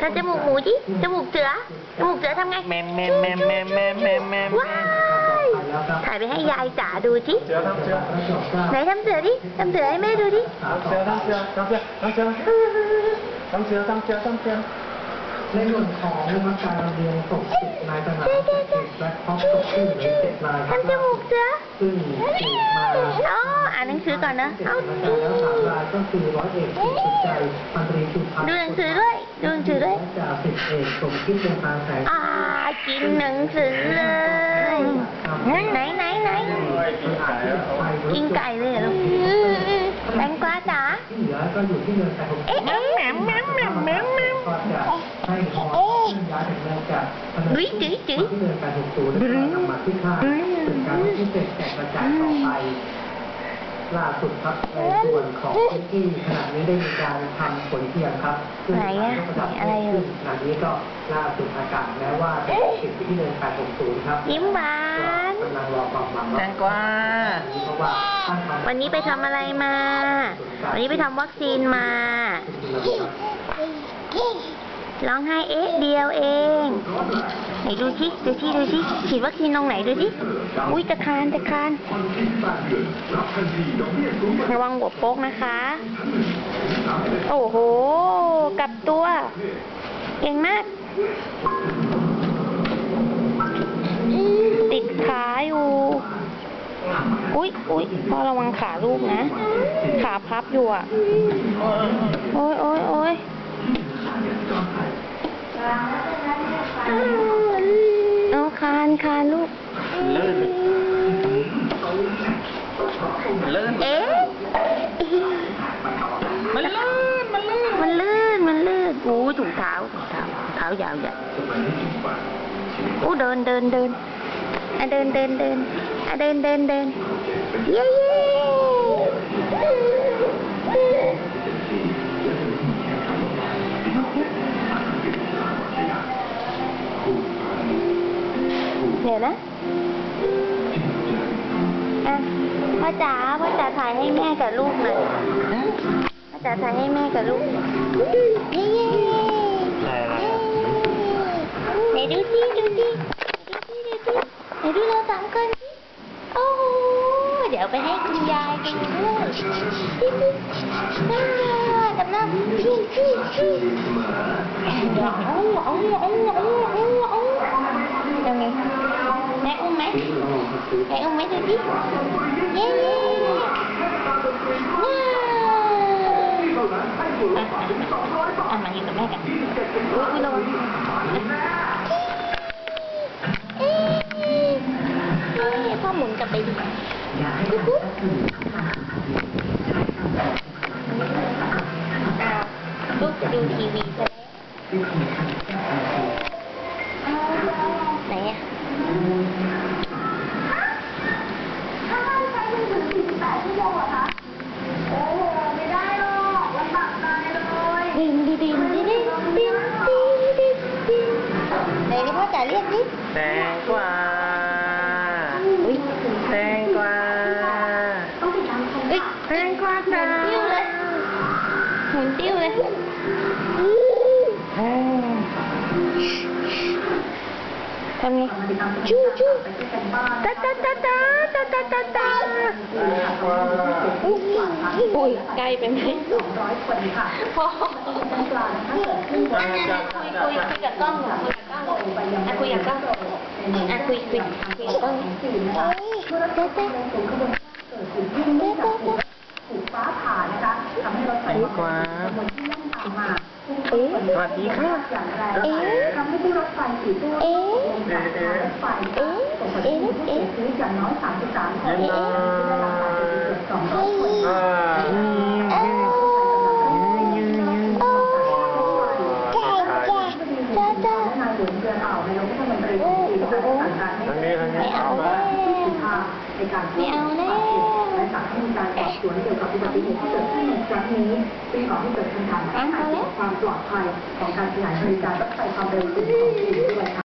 Thật cho một mũ chứ, cho một sữa Cho một sữa thăm ngay. Mềm mềm mềm mềm mềm mềm mềm. Thầy phải hay gai cả đùi chứ. Này thăm sữa đi, thăm sữa em mê đùi đi. Thăm sữa, thăm sữa, thăm sữa, thăm sữa Thăm sữa, thăm sữa, thăm sữa ให้ยายจ๋าดูสิ เสือทำเสือ ไหนทำเสือดิทำเสือให้แม่ดูดิ ทำเสือทำเสือทำเสือทำเสือทำเสือทำเสือทำเสือ ในส่วนของนักการเรียนตกสิบนายทหารและท็อปตกชื่อหรือเจ็ดนายครับ ทำจมูกเสือ ซึ่งถูกมา อ๋ออ่านหนังสือก่อนนะ เอา อาจารย์แล้วสามรายก็คือร้อยเอกสุดใจพันตรีสุพันธ์ ดูหนังสือด้วย ดูหนังสือด้วย และจ่าสิบเอกสมคิดวงการแสง อ่า กินหนังสือเลย ไหนไหนไหนกินไก่เลยเหรอลูกแตงกวาจ๋า ที่เหลือก็อยู่ที่เมืองแต่ผม เอ๊ะเอ๊ะแหมมแหมมแหมมแหม โอ้ริจิจิบรึ้งบรึ้งล่าสุดครับในส่วนของพื้นที่ขณะนี้ได้มีการทำผลเทียมครับซึ่งการะดับอะไรอยู่ขณะนี้ก็ล่าสุดอากาศแม้ว่าจะติดที่เดิน860ครับยิ้มหวานกำลังรอความหวังแตงกวาวันนี้ไปทำอะไรมา วันนี้ไปทำวัคซีนมา ร้องไห้เอ๊ะเดียวเองไหนดูสิดูสิดูสิฉีดวัคซีนตรงไหนดูสิอุ้ยจะคานจะคานระวังหัวโป๊กนะคะ โอ้โหกลับตัวเก่งมาก ติดขาอยู่อุ้ยอุ้ยพ่อระวังขาลูกนะ ขาพับอยู่อะ โอ้ยโอ้ยโอ้ย เอาคานคานลูกลื่นลื่นเอ๊ะมันลื่น มันลื่น มันลื่น มันลื่นโอ้ยถุงเท้าถุงเท้าถุงเท้ายาวใหญ่โอ้เดินเดินเดินอะเดินเดินเดินอะเดินเดินเดินเย้เย้ นะอะพ่อจ๋าพ่อจ๋าถ่ายให้แม่กับลูกหน่อยพ่อจ๋าถ่ายให้แม่กับลูกเย้เย้ใช่แล้วไหนดูสิดูสิดูสิดูสิไหนดูเราสามคนสิโอ้โหเดี๋ยวไปให้คุณยายดูด้วยว้าวดำน้ำพี่พี่พี่เอาเอาเอาเอาเอาเอ Mẹ không mấy tôi biết. Yeah yeah. Wow. Anh mặc gì tụi bé cả Ui ui đâu Có mụn cặp bị Cú cú Bước đưa TV cho bé. có chả biết chứ Đen quá. Ui Đen quá. Ui Đen quá ta. Muốn tiêu lên Muốn tiêu lên Con nghe. Chú chú Ta ta ta ta ta ta ta ta. Ui cay ไปไหมพ่อคุยคุยคุยกับกล้องหน่อย อะคุยกับกล้องอะคุยคุยคุยกับกล้องเอ้ยตาตาตาตาตาแตงกวาเอ๊ะสวัสดีค่ะเอ๊ะเอ๊ะเอ๊ะเอ๊ะเอ๊ะเอ๊ะเอ๊ะ เย็นนะอ่ายิ้มยิ้มยิ้มยิ้ม โอ้จ้าจ้าจ้า จ้าทางนี้ทางนี้ไม่เอาแล้วไม่เอาแล้วและสั่งให้มีการสอบสวนเกี่ยวกับอุบัติเหตุที่เกิดขึ้นในครั้งนี้ซึ่งขอให้เกิดคำถามและความปลอดภัยของการขยายบริการรถไฟความเร็วสูงของจีนด้วยค่ะ